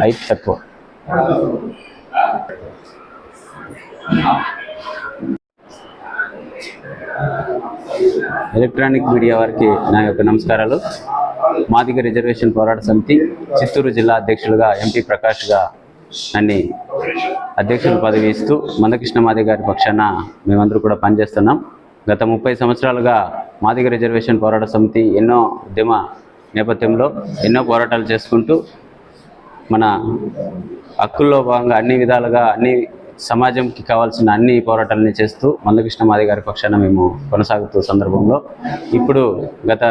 Height తక్కువ electronic media వారికి నా యొక్క నమస్కారాలు. మాదిగ రిజర్వేషన్ పోరాట సమితి చిత్తూరు జిల్లా అధ్యక్షులుగా ఎంపీ ప్రకాష్గా నన్ను అధ్యక్షుల పదవి ఇస్తూ మందకృష్ణ మాదిగ గారి పక్షాన మేమందరూ కూడా పనిచేస్తున్నాం. గత ముప్పై సంవత్సరాలుగా మాదిగ రిజర్వేషన్ పోరాట సమితి ఎన్నో ఉద్యమ నేపథ్యంలో ఎన్నో పోరాటాలు చేసుకుంటూ మన హక్కుల్లో భాగంగా అన్ని విధాలుగా అన్ని సమాజంకి కావాల్సిన అన్ని పోరాటాలని చేస్తూ మందకృష్ణ మాది గారి పక్షాన మేము కొనసాగుతూ సందర్భంలో ఇప్పుడు గత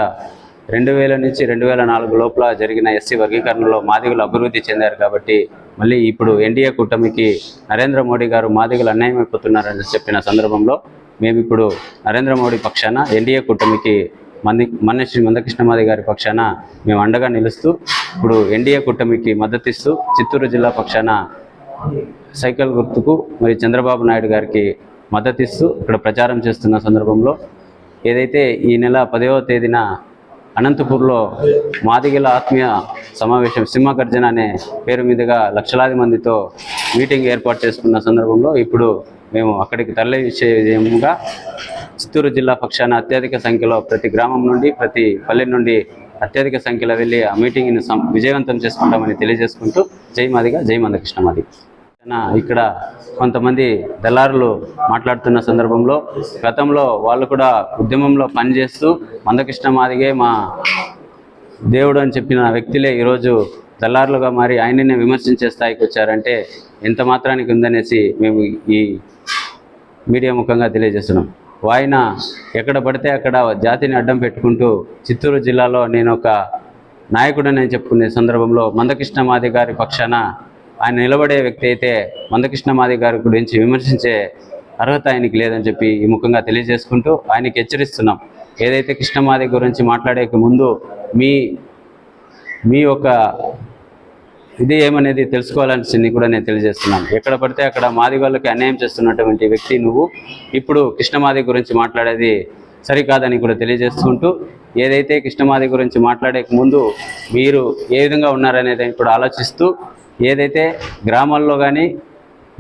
రెండు వేల నుంచి రెండు వేల నాలుగు లోపల జరిగిన ఎస్సీ వర్గీకరణలో మాదిగలు అభివృద్ధి చెందారు కాబట్టి మళ్ళీ ఇప్పుడు ఎన్డీఏ కూటమికి నరేంద్ర మోడీ గారు మాదిగలు అన్యాయం అయిపోతున్నారని చెప్పిన సందర్భంలో మేము ఇప్పుడు నరేంద్ర మోడీ పక్షాన ఎన్డీఏ కూటమికి మంది మన శ్రీ మందకృష్ణమాది గారి పక్షాన మేము అండగా నిలుస్తూ ఇప్పుడు ఎన్డీఏ కూటమికి మద్దతిస్తూ చిత్తూరు జిల్లా పక్షాన సైకిల్ గుర్తుకు మరి చంద్రబాబు నాయుడు గారికి మద్దతిస్తూ ఇక్కడ ప్రచారం చేస్తున్న సందర్భంలో ఏదైతే ఈ నెల పదవ తేదీన అనంతపూర్లో మాదిగల ఆత్మీయ సమావేశం సింహగర్జన అనే పేరు మీదుగా లక్షలాది మందితో మీటింగ్ ఏర్పాటు చేసుకున్న సందర్భంలో ఇప్పుడు మేము అక్కడికి తరలి విషయంగా చిత్తూరు జిల్లా పక్షాన అత్యధిక సంఖ్యలో ప్రతి గ్రామం నుండి ప్రతి పల్లె నుండి అత్యధిక సంఖ్యలో వెళ్ళి ఆ మీటింగ్ని సం- విజయవంతం చేసుకుంటామని తెలియజేసుకుంటూ జై మాదిగా జై మందకృష్ణ మాది. నా ఇక్కడ కొంతమంది దళారులు మాట్లాడుతున్న సందర్భంలో గతంలో వాళ్ళు కూడా ఉద్యమంలో పనిచేస్తూ మందకృష్ణ మాదిగే మా దేవుడు అని చెప్పిన వ్యక్తులే ఈరోజు దళారులుగా మారి ఆయననే విమర్శించే స్థాయికి వచ్చారంటే ఎంత మాత్రానికి ఉందనేసి మేము ఈ మీడియా ముఖంగా తెలియజేస్తున్నాం. ఆయన ఎక్కడ పడితే అక్కడ జాతిని అడ్డం పెట్టుకుంటూ చిత్తూరు జిల్లాలో నేను ఒక నాయకుడని చెప్పుకునే సందర్భంలో మందకృష్ణ మాది గారి పక్షాన ఆయన నిలబడే వ్యక్తి అయితే మందకృష్ణ మాది గారి గురించి విమర్శించే అర్హత ఆయనకి లేదని చెప్పి ఈ ముఖంగా తెలియజేసుకుంటూ ఆయనకి హెచ్చరిస్తున్నాం. ఏదైతే కృష్ణమాది గురించి మాట్లాడేక ముందు మీ మీ యొక్క ఇది ఏమనేది తెలుసుకోవాలని కూడా నేను తెలియజేస్తున్నాను. ఎక్కడ పడితే అక్కడ మాది వాళ్ళకి అన్యాయం చేస్తున్నటువంటి వ్యక్తి నువ్వు. ఇప్పుడు కృష్ణమాది గురించి మాట్లాడేది సరికాదని కూడా తెలియజేసుకుంటూ ఏదైతే కృష్ణమాది గురించి మాట్లాడేక ముందు మీరు ఏ విధంగా ఉన్నారనేది కూడా ఆలోచిస్తూ ఏదైతే గ్రామాల్లో కానీ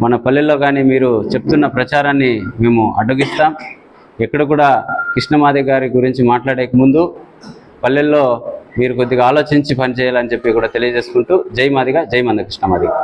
మన పల్లెల్లో కానీ మీరు చెప్తున్న ప్రచారాన్ని మేము అడ్డగిస్తాం. ఎక్కడ కూడా కృష్ణమాది గారి గురించి మాట్లాడేక ముందు పల్లెల్లో మీరు కొద్దిగా ఆలోచించి పనిచేయాలని చెప్పి కూడా తెలియజేసుకుంటూ జై మాదిగా జై మంద కృష్ణమాదిగా